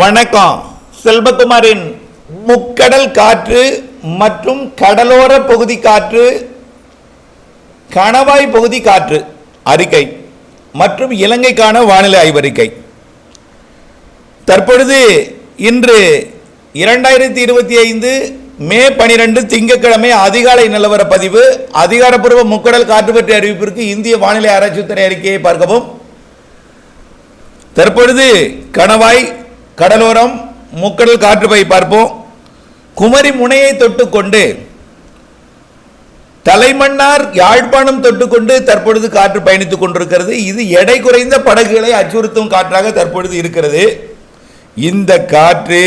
வணக்கம். செல்வகுமாரின் முக்கடல் காற்று மற்றும் கடலோர பகுதி காற்று கணவாய் பகுதி காற்று அறிக்கை மற்றும் இலங்கைக்கான வானிலை ஆய்வறிக்கை. தற்பொழுது இன்று இரண்டாயிரத்தி இருபத்தி ஐந்து மே பனிரெண்டு திங்கட்கிழமை அதிகாலை நிலவர பதிவு. அதிகாரப்பூர்வ முக்கடல் காற்று பற்றிய அறிவிப்பிற்கு இந்திய வானிலை ஆராய்ச்சித்துறை அறிக்கையை பார்க்கவும். தற்பொழுது கணவாய் கடலோரம் முக்கடல் காற்று பை பார்ப்போம். குமரி முனையை தொட்டுக்கொண்டு தலைமன்னார் யாழ்ப்பாணம் தொட்டுக்கொண்டு தற்பொழுது காற்று பயணித்துக் கொண்டிருக்கிறது. இது எடை குறைந்த படகுகளை அச்சுறுத்தும் காற்றாக தற்பொழுது இருக்கிறது. இந்த காற்று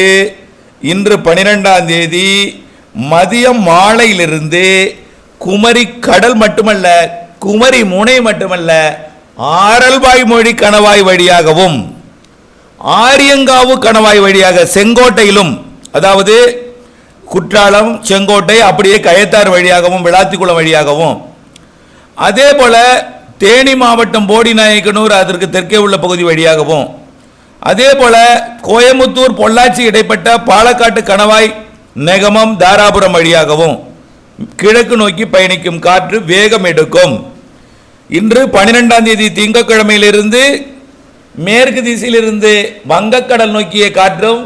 இன்று பனிரெண்டாம் தேதி மதியம் மாலையிலிருந்து குமரி கடல் மட்டுமல்ல குமரி முனை மட்டுமல்ல ஆரல்வாய் மொழி கணவாய் வழியாகவும் ஆரியங்காவு கணவாய் வழியாக செங்கோட்டையிலும் அதாவது குற்றாலம் செங்கோட்டை அப்படியே கயத்தார் வழியாகவும் விளாத்திக்குளம் வழியாகவும். அதே போல தேனி மாவட்டம் போடிநாயக்கனூர் அதற்கு தெற்கே உள்ள பகுதி வழியாகவும். அதே போல கோயமுத்தூர் பொள்ளாச்சி இடைப்பட்ட பாலக்காட்டு கணவாய் நெகமம் தாராபுரம் வழியாகவும் கிழக்கு நோக்கி பயணிக்கும் காற்று வேகம் எடுக்கும். இன்று பனிரெண்டாம் தேதி திங்கட்கிழமையிலிருந்து மேற்கு திசையிலிருந்து வங்கக்கடல் நோக்கிய காற்றும்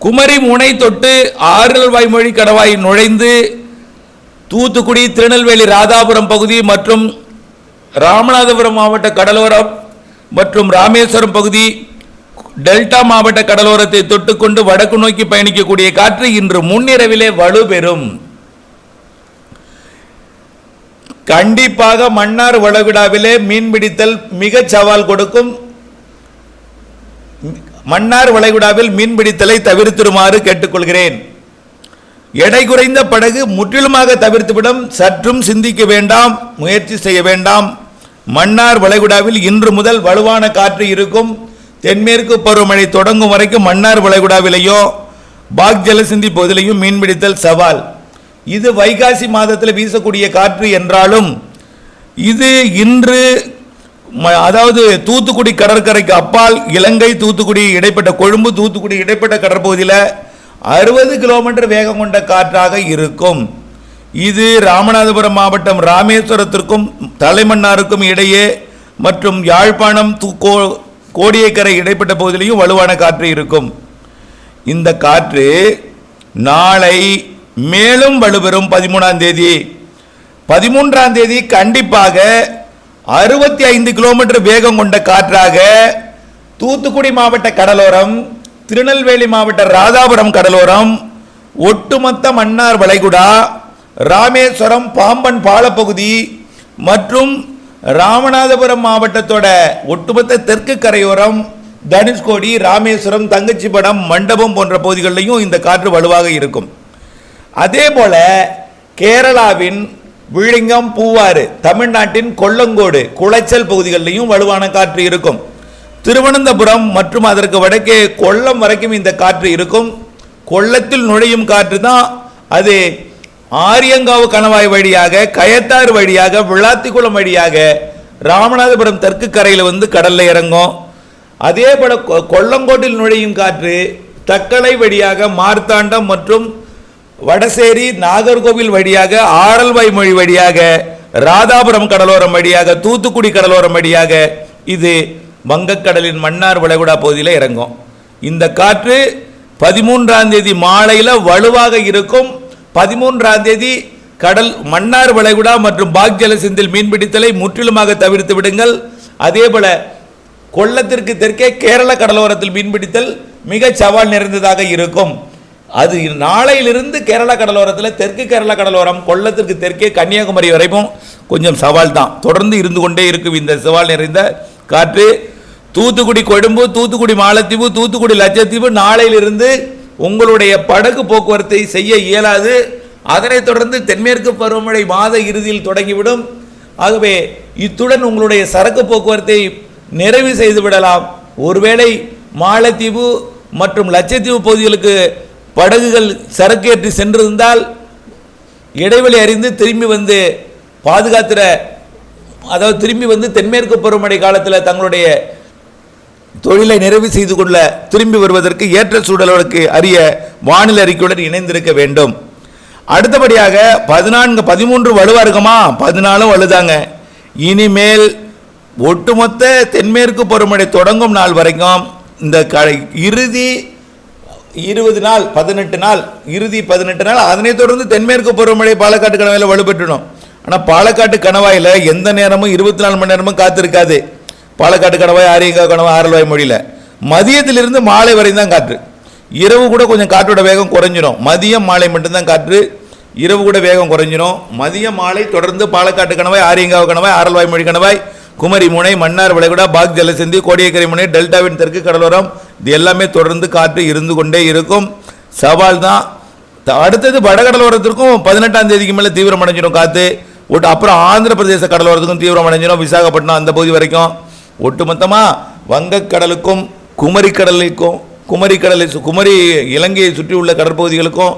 குமரி முனை தொட்டு ஆறுதல் வாய்மொழி கடவாய் நுழைந்து தூத்துக்குடி திருநெல்வேலி ராதாபுரம் பகுதி மற்றும் ராமநாதபுரம் மாவட்ட கடலோரம் மற்றும் ராமேஸ்வரம் பகுதி டெல்டா மாவட்ட கடலோரத்தை தொட்டுக்கொண்டு வடக்கு நோக்கி பயணிக்கக்கூடிய காற்று இன்று முன்னிரவிலே வலுப்பெறும் கண்டிப்பாக மன்னார் வளைகுடாவிலே மீன்பிடித்தல் மிக சவால் கொடுக்கும். மன்னார் வளைகுடாவில் மீன்பிடித்தலை தவிர்த்துருமாறு கேட்டுக்கொள்கிறேன். எடை குறைந்த படகு முற்றிலுமாக தவிர்த்துவிடும். சற்றும் சிந்திக்க வேண்டாம் முயற்சி செய்ய வேண்டாம். மன்னார் வளைகுடாவில் இன்று முதல் வலுவான காற்று இருக்கும். தென்மேற்கு பருவமழை தொடங்கும் வரைக்கும் மன்னார் வளைகுடாவிலேயோ பாக் ஜலசிந்தி பகுதியிலையும் மீன்பிடித்தல் சவால். இது வைகாசி மாதத்தில் வீசக்கூடிய காற்று என்றாலும் இது இன்று ம- அதாவது தூத்துக்குடி கடற்கரைக்கு அப்பால் இலங்கை தூத்துக்குடி இடைப்பட்ட கொழும்பு தூத்துக்குடி இடைப்பட்ட கடற்பகுதியில் அறுபது கிலோமீட்டர் வேகம் கொண்ட காற்றாக இருக்கும். இது ராமநாதபுரம் மாவட்டம் ராமேஸ்வரத்திற்கும் தலைமன்னாருக்கும் இடையே மற்றும் யாழ்ப்பாணம் தூ- கோ- கோடியக்கரை இடைப்பட்ட பகுதியிலையும் வலுவான காற்று இருக்கும். இந்த காற்று நாளை மேலும் வலுப்பெறும் பதிமூணாம் தேதி. பதிமூன்றாம் தேதி கண்டிப்பாக அறுபத்தி ஐந்து கிலோமீட்டர் வேகம் கொண்ட காற்றாக தூத்துக்குடி மாவட்ட கடலோரம் திருநெல்வேலி மாவட்ட ராதாபுரம் கடலோரம் ஒட்டுமொத்த மன்னார் வளைகுடா ராமேஸ்வரம் பாம்பன் பாலப்பகுதி மற்றும் ராமநாதபுரம் மாவட்டத்தோட ஒட்டுமொத்த தெற்கு கரையோரம் தனுஷ்கோடி ராமேஸ்வரம் தங்கச்சிபடம் மண்டபம் போன்ற பகுதிகளிலையும் இந்த காற்று வலுவாக இருக்கும். அதே போல கேரளாவின் விழிங்கம் பூவாறு தமிழ்நாட்டின் கொல்லங்கோடு குளைச்சல் பகுதிகளிலையும் வலுவான காற்று இருக்கும். திருவனந்தபுரம் மற்றும் அதற்கு வடக்கே கொல்லம் வரைக்கும் இந்த காற்று இருக்கும். கொள்ளத்தில் நுழையும் காற்று தான் அது ஆரியங்காவு கணவாய் வழியாக கயத்தாறு வழியாக விளாத்திக்குளம் வழியாக ராமநாதபுரம் தெற்கு கரையில் வந்து கடலில் இறங்கும். அதே போல கொ- கொல்லங்கோட்டில் நுழையும் காற்று தக்கலை வழியாக மார்த்தாண்டம் மற்றும் வடசேரி நாகர்கோவில் வழியாக ஆரல்வாய் மொழி வழியாக ராதாபுரம் கடலோரம் வழியாக தூத்துக்குடி கடலோரம் வழியாக இது வங்கக்கடலின் மன்னார் வளைகுடா பகுதியில் இறங்கும். இந்த காற்று பதிமூன்றாம் தேதி மாலையில் வலுவாக இருக்கும். பதிமூன்றாம் தேதி கடல் மன்னார் வளைகுடா மற்றும் பாக் ஜலசிந்தில் மீன்பிடித்தலை முற்றிலுமாக தவிர்த்து விடுங்கள். அதேபோல கொள்ளத்திற்கு தெற்கே கேரள கடலோரத்தில் மீன்பிடித்தல் மிக சவால் நிறைந்ததாக இருக்கும். அது நாளையிலிருந்து கேரள கடலோரத்தில் தெற்கு கேரள கடலோரம் கொள்ளத்திற்கு தெற்கே கன்னியாகுமரி வரைக்கும் கொஞ்சம் சவால் தான். தொடர்ந்து இருந்து கொண்டே இருக்கும் இந்த சவால் நிறைந்த காற்று. தூத்துக்குடி கொழும்பு தூத்துக்குடி மாலத்தீவு தூத்துக்குடி லட்சத்தீவு நாளையிலிருந்து உங்களுடைய படகு போக்குவரத்தை செய்ய இயலாது. அதனைத் தொடர்ந்து தென்மேற்கு பருவமழை மாத இறுதியில் தொடங்கிவிடும். ஆகவே இத்துடன் உங்களுடைய சரக்கு போக்குவரத்தை நிறைவு செய்து விடலாம். ஒருவேளை மாலத்தீவு மற்றும் லட்சத்தீவு பகுதிகளுக்கு படகுகள் சரக்கேற்றி சென்றிருந்தால் இடைவெளி அறிந்து திரும்பி வந்து பாதுகாத்துற அதாவது திரும்பி வந்து தென்மேற்கு பருவமழை காலத்தில் தங்களுடைய தொழிலை நிறைவு செய்து கொள்ள திரும்பி வருவதற்கு ஏற்ற சூழலுக்கு அறிய வானிலை அறிக்கையுடன் இணைந்திருக்க வேண்டும். அடுத்தபடியாக பதினான்கு பதிமூன்று வலுவாக இருக்குமா பதினாலும் வலுதாங்க. இனிமேல் ஒட்டுமொத்த தென்மேற்கு பருவமழை தொடங்கும் நாள் வரைக்கும் இந்த க இறுதி இருபது நாள் பதினெட்டு நாள் இறுதி பதினெட்டு நாள் அதனைத் தொடர்ந்து தென்மேற்கு பருவமழை பாலக்காட்டு கணவாயில் வலுப்பெற்றணும் ஆனால் பாலக்காட்டு கணவாயில் எந்த நேரமும் இருபத்தி நாலு மணி நேரமும் காத்திருக்காது. பாலக்காட்டு கணவாய் ஆரியங்கா கணவாய் ஆரல்வாய் மொழியில். மதியத்திலிருந்து மாலை வரையும் தான் காற்று. இரவு கூட கொஞ்சம் காற்றோட வேகம் குறைஞ்சிரும். மதியம் மாலை மட்டும்தான் காற்று. இரவு கூட வேகம் குறைஞ்சிரும். மதியம் மாலை தொடர்ந்து பாலக்காட்டு கணவாய் ஆரியங்காவு கணவாய் ஆரல்வாய் மொழி கணவாய் குமரி முனை மன்னார் வளைகுடா பாக் ஜலசந்தி கோடியக்கரை முனை டெல்டாவின் தெற்கு கடலோரம் இது எல்லாமே தொடர்ந்து காற்று இருந்து கொண்டே இருக்கும். சவால் தான். அடுத்தது வடகடலோரத்திற்கும் பதினெட்டாம் தேதிக்கு மேலே தீவிரம் அடைஞ்சிடும் காற்று ஒட்டு அப்புறம் ஆந்திர பிரதேச கடலோரத்துக்கும் தீவிரம் அடைஞ்சிடும். விசாகப்பட்டினம் அந்த பகுதி வரைக்கும். ஒட்டுமொத்தமாக வங்கக்கடலுக்கும் குமரிக்கடலுக்கும் குமரிக்கடலை குமரி குமரி இலங்கையை சுற்றியுள்ள கடற்பகுதிகளுக்கும்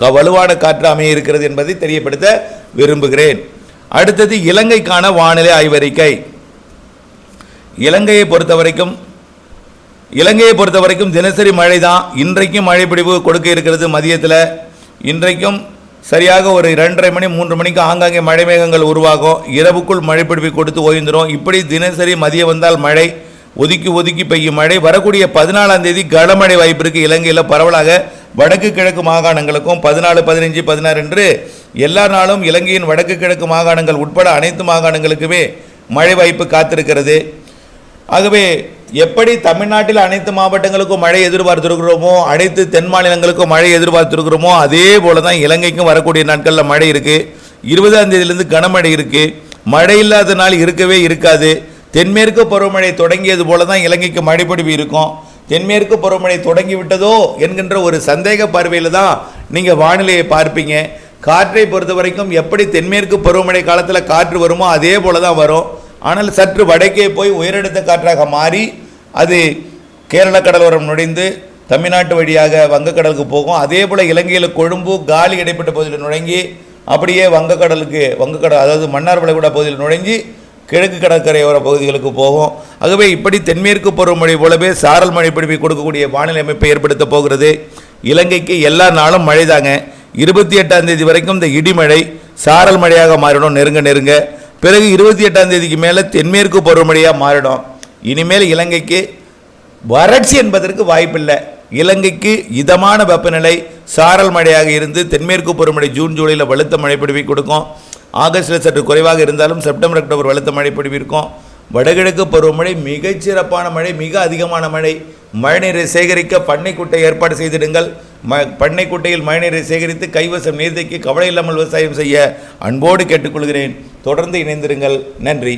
க வலுவான காற்று அமைய இருக்கிறது என்பதை தெரியப்படுத்த விரும்புகிறேன். அடுத்தது இலங்கைக்கான வானிலை ஆய்வறிக்கை. இலங்கையை பொறுத்த வரைக்கும் இலங்கையை பொறுத்த வரைக்கும் தினசரி மழை தான் இன்றைக்கும் மழை பிடிப்பு கொடுக்க இருக்கிறது மதியத்தில். இன்றைக்கும் சரியாக ஒரு ரெண்டரை மணி மூன்று மணிக்கு ஆங்காங்கே மழை மேகங்கள் உருவாகும். இரவுக்குள் மழை கொடுத்து ஓய்ந்துரும். இப்படி தினசரி மதியம் வந்தால் மழை ஒதுக்கி ஒதுக்கி பெய்யும் மழை. வரக்கூடிய பதினாலாம் தேதி கனமழை வாய்ப்பு இருக்குது இலங்கையில் பரவலாக வடக்கு கிழக்கு மாகாணங்களுக்கும் பதினாலு பதினஞ்சு பதினாறு என்று எல்லா நாளும் இலங்கையின் வடக்கு கிழக்கு மாகாணங்கள் உட்பட அனைத்து மாகாணங்களுக்குமே மழை வாய்ப்பு காத்திருக்கிறது. ஆகவே எப்படி தமிழ்நாட்டில் அனைத்து மாவட்டங்களுக்கும் மழை எதிர்பார்த்திருக்கிறோமோ அனைத்து தென் மாநிலங்களுக்கும் மழை எதிர்பார்த்திருக்கிறோமோ அதே போல தான் இலங்கைக்கும் வரக்கூடிய நாட்களில் மழை இருக்குது இருபதாம் தேதியிலிருந்து கனமழை இருக்குது மழை இல்லாத நாள் இருக்கவே இருக்காது. தென்மேற்கு பருவமழை தொடங்கியது போல தான் இலங்கைக்கு மழைப்பொடிவு இருக்கும். தென்மேற்கு பருவமழை தொடங்கி விட்டதோ என்கின்ற ஒரு சந்தேக பார்வையில் தான் நீங்கள் வானிலையை பார்ப்பீங்க. காற்றை பொறுத்த வரைக்கும் எப்படி தென்மேற்கு பருவமழை காலத்தில் காற்று வருமோ அதே போல தான் வரும். ஆனால் சற்று வடக்கே போய் உயரெடுத்த காற்றாக மாறி அது கேரள கடலோரம் நுழைந்து தமிழ்நாட்டு வழியாக வங்கக்கடலுக்கு போகும். அதே போல் இலங்கையில் கொழும்பு காலி இடைப்பட்ட பகுதியில் நுழங்கி அப்படியே வங்கக்கடலுக்கு வங்கக்கடல் அதாவது மன்னார் வளைகுடா பகுதியில் நுழைஞ்சி கிழக்கு கடற்கரையோர பகுதிகளுக்கு போகும். ஆகவே இப்படி தென்மேற்கு பருவமழை போலவே சாரல் மழை பிடிப்பை கொடுக்கக்கூடிய வானிலை அமைப்பை ஏற்படுத்த போகிறது. இலங்கைக்கு எல்லா நாளும் மழை தாங்க இருபத்தி எட்டாம் தேதி வரைக்கும் இந்த இடிமழை சாரல் மழையாக மாறிடும் நெருங்க நெருங்க. பிறகு இருபத்தி எட்டாம் தேதிக்கு மேலே தென்மேற்கு பருவமழையாக மாறிடும் இனிமேல் இலங்கைக்கு வறட்சி என்பதற்கு வாய்ப்பில்லை. இலங்கைக்கு இதமான வெப்பநிலை சாரல் மழையாக இருந்து தென்மேற்கு பருவமழை ஜூன் ஜூலையில் வலுத்த மழைப்பிடிவை கொடுக்கும். ஆகஸ்டில் சற்று குறைவாக இருந்தாலும் செப்டம்பர் அக்டோபர் வலுத்த மழை இருக்கும் வடகிழக்கு பருவமழை மிகச்சிறப்பான மழை மிக அதிகமான மழை. மழைநீரை சேகரிக்க பண்ணைக்குட்டை ஏற்பாடு செய்திடுங்கள். ம பண்ணைக்குட்டையில் மழைநீரை சேகரித்து கைவசம் நீர்த்தைக்கு கவலை இல்லாமல் விவசாயம் செய்ய அன்போடு கேட்டுக்கொள்கிறேன். தொடர்ந்து இணைந்திருங்கள். நன்றி.